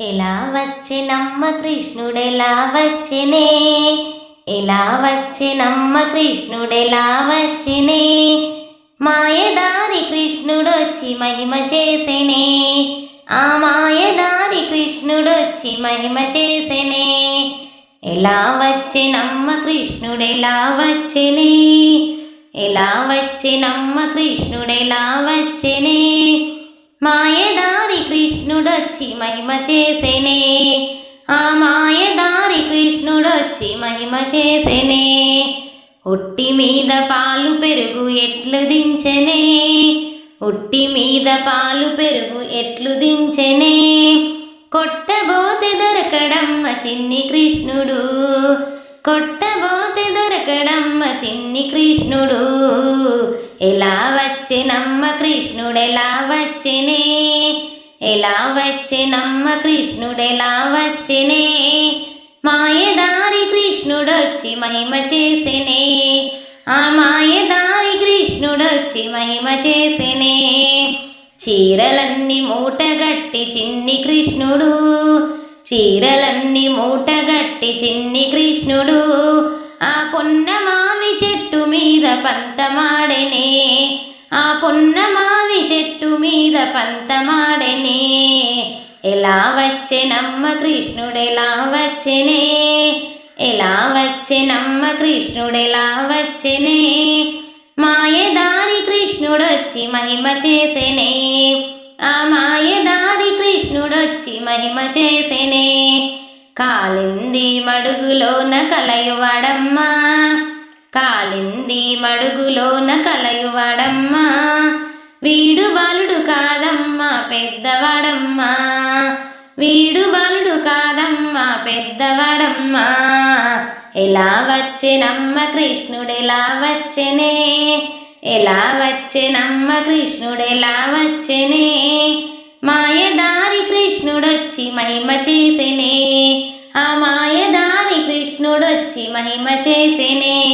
ఎలా వచ్చెనమ్మ కృష్ణుడెలా వచ్చెనే? ఎలా వచ్చెనమ్మ కృష్ణుడెలా వచ్చెనే? మాయదారి కృష్ణుడొచ్చి మహిమ చేసెనే. ఆ మాయదారి కృష్ణుడొచ్చి మహిమ చేసెనే. ఎలా వచ్చెనమ్మ కృష్ణుడెలా వచ్చెనే? ఎలా వచ్చెనమ్మ కృష్ణుడెలా వచ్చెనే? మహిమ చేసెనే. ఆ మాయదారి కృష్ణుడొచ్చి మహిమ చేసెనే. ఒట్టి మీద పాలు పెరుగు ఎట్లు దించెనే. ఒట్టి మీద పాలు పెరుగు ఎట్లు దించెనే. కొట్టబోతే దొరకడమ్మ చిన్ని కృష్ణుడు. కొట్టబోతే దొరకడమ్మ చిన్ని కృష్ణుడు. ఎలా వచ్చెనమ్మ కృష్ణుడెలా వచ్చెనే? ఎలా వచ్చినమ్మ కృష్ణుడెలా వచ్చినే? మాయదారి కృష్ణుడొచ్చి మహిమ చేసినే. ఆ మాయదారి కృష్ణుడొచ్చి మహిమ చేసినే. చీరలన్నీ మూటగట్టి చిన్ని కృష్ణుడు. చీరలన్నీ మూటగట్టి చిన్ని కృష్ణుడు. ఆ పొన్నమామి చెట్టు మీద పంతమాడెనే. ఆ పొన్నమా మీద పంతమాడెనే. ఎలా వచ్చెనమ్మ కృష్ణుడెలా వచ్చెనే? ఎలా వచ్చెనమ్మ కృష్ణుడెలా వచ్చెనే? మాయదారి కృష్ణుడొచ్చి మహిమ చేసెనే. ఆ మాయదారి కృష్ణుడొచ్చి మహిమ చేసెనే. కాలింది మడుగులోన కలయువాడమ్మా. కాలింది మడుగులోన కలయువాడమ్మా. వీడు బాలుడు కాదమ్మా పెద్దవాడమ్మా. వీడు బాలుడు కాదమ్మా పెద్దవాడమ్మా. ఎలా వచ్చెనమ్మ కృష్ణుడెలా వచ్చెనే? ఎలా వచ్చెనమ్మ కృష్ణుడెలా వచ్చెనే? మాయదారి కృష్ణుడొచ్చి మహిమ చేసెనే. ఆ మాయదారి కృష్ణుడొచ్చి మహిమ చేసెనే.